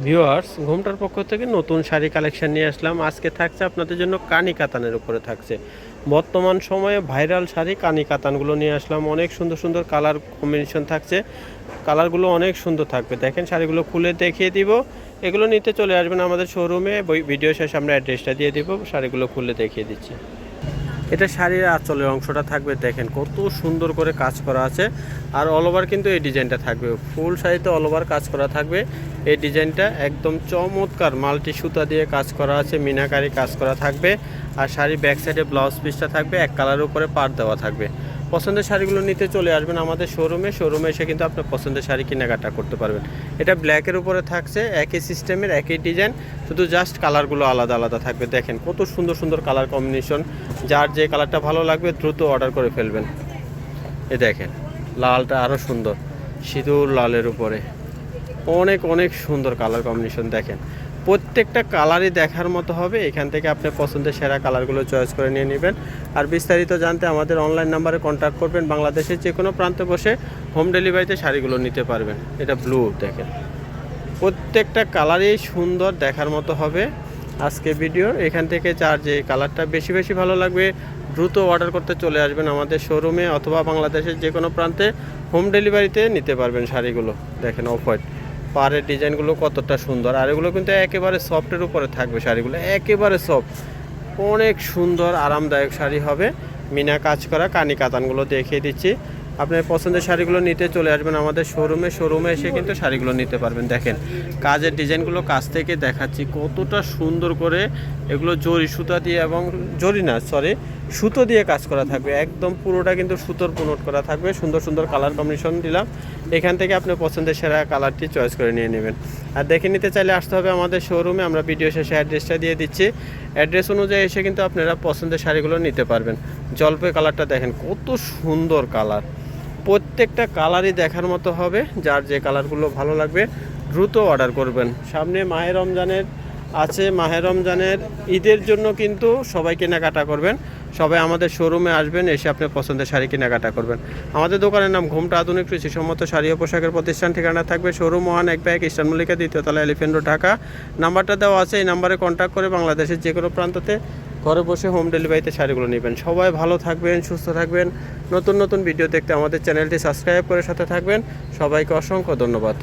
Viewers, ঘুমটার পক্ষ থেকে নতুন শাড়ি কালেকশন নিয়ে আসলাম। আজকে থাকছে আপনাদের জন্য কানি কাতানের উপরে থাকছে। বর্তমান সময়ে ভাইরাল শাড়ি কানি কাতানগুলো নিয়ে আসলাম। অনেক সুন্দর সুন্দর কালার কম্বিনেশন থাকছে। কালারগুলো অনেক সুন্দর থাকবে। দেখেন শাড়িগুলো খুলে দেখিয়ে দিব। এগুলো নিতে চলে আসবেন আমাদের শোরুমে ভিডিও শেষে আমরা অ্যাড্রেসটা দিয়ে দিব। শাড়িগুলো খুলে দেখিয়ে দিচ্ছি। এটা শাড়ির আঁচলের অংশটা থাকবে, দেখেন কত সুন্দর করে কাজ করা আছে। আর অল ওভার কিন্তু এই ডিজাইনটা থাকবে। ফুল শাড়িতে অল ওভার কাজ করা থাকবে। এই ডিজাইনটা একদম চমৎকার মাল্টি সুতা দিয়ে কাজ করা আছে, মিনাকারি কাজ করা থাকবে। আর শাড়ি ব্যাক সাইডে ব্লাউজ পিসটা থাকবে, এক কালারের উপরে পার দেওয়া থাকবে। পছন্দের শাড়িগুলো নিতে চলে আসবেন আমাদের শোরুমে শোরুমে এসে কিন্তু আপনার পছন্দের শাড়ি কেনাকাটা করতে পারবেন। এটা ব্ল্যাকের উপরে থাকছে, একই সিস্টেমের একই ডিজাইন শুধু জাস্ট কালারগুলো আলাদা আলাদা থাকবে। দেখেন কত সুন্দর সুন্দর কালার কম্বিনেশন যার যে কালারটা ভালো লাগবে, দ্রুত অর্ডার করে ফেলবেন। এ দেখেন, লালটা আরও সুন্দর। সিঁদুর লালের উপরে। অনেক অনেক সুন্দর কালার কম্বিনেশন দেখেন। প্রত্যেকটা কালারই দেখার মতো হবে। এখান থেকে আপনি পছন্দের সেরা কালারগুলো চয়েস করে নিয়ে নেবেন। আর বিস্তারিত জানতে আমাদের অনলাইন নাম্বারে কন্ট্যাক্ট করবেন। বাংলাদেশের যে কোনো প্রান্তে বসে হোম ডেলিভারিতে শাড়িগুলো নিতে পারবেন। এটা ব্লু দেখেন। প্রত্যেকটা কালারই সুন্দর দেখার মতো হবে আজকে ভিডিও এখান থেকে চার যে কালারটা বেশি বেশি ভালো লাগবে, দ্রুত অর্ডার করতে চলে আসবেন আমাদের শোরুমে অথবা বাংলাদেশের যে কোনো প্রান্তে হোম ডেলিভারিতে নিতে পারবেন শাড়িগুলো। দেখেন অফ হোয়াইট পাড়ের ডিজাইনগুলো কতটা সুন্দর, আর এগুলো কিন্তু একেবারে সফটের উপরে থাকবে শাড়িগুলো, একেবারে সফট অনেক সুন্দর, আরামদায়ক শাড়ি হবে। মিনা কাজ করা, কানি কাতানগুলো দেখিয়ে দিচ্ছি। আপনার পছন্দের শাড়িগুলো নিতে চলে আসবেন আমাদের শোরুমে শোরুমে এসে কিন্তু শাড়িগুলো নিতে পারবেন। দেখেন, কাজের ডিজাইনগুলো কাছ থেকে দেখাচ্ছি। কতটা সুন্দর করে এগুলো জরি সুতা দিয়ে এবং জরি না সরি সুতো দিয়ে কাজ করা থাকবে। একদম পুরোটা কিন্তু সুতোর পুনট করা থাকবে। সুন্দর সুন্দর কালার কম্বিনেশন দিলাম। এখান থেকে আপনি পছন্দের সেরা কালারটি চয়েস করে নিয়ে নেবেন। আর দেখে নিতে চাইলে আসতে হবে আমাদের শোরুমে আমরা ভিডিও শেষে অ্যাড্রেসটা দিয়ে দিচ্ছি। অ্যাড্রেস অনুযায়ী এসে কিন্তু আপনারা পছন্দের শাড়িগুলো নিতে পারবেন। জলপাই কালারটা দেখেন, কত সুন্দর কালার। প্রত্যেকটা কালারই দেখার মতো হবে, যার যে কালারগুলো ভালো লাগবে দ্রুত অর্ডার করবেন। সামনে মাহে রমজানের, আছে মাহে রমজানের ঈদের জন্য কিন্তু সবাই কেনাকাটা করবেন। সবাই আমাদের শোরুমে আসবেন, এসে আপনি পছন্দের শাড়ি কেনাকাটা করবেন। আমাদের দোকানের নাম ঘুমটা আধুনিক কৃষিসম্মত শাড়ি ও পোশাকের প্রতিষ্ঠান, ঠিকানা থাকবে শোরুম ওয়ান, এক ব্যাগ, ইস্টার্ন মল্লিকা দ্বিতীয়তলা এলিফেন্ট ঢাকা। নাম্বারটা দেওয়া আছে, এই নাম্বারে কন্ট্যাক্ট করে বাংলাদেশের যে কোনো প্রান্ততে ঘরে বসে হোম ডেলিভারিতে শাড়িগুলো নেবেন। সবাই ভালো থাকবেন, সুস্থ থাকবেন। নতুন নতুন ভিডিও দেখতে আমাদের চ্যানেলটি সাবস্ক্রাইব করে সাথে থাকবেন। সবাইকে অসংখ্য ধন্যবাদ।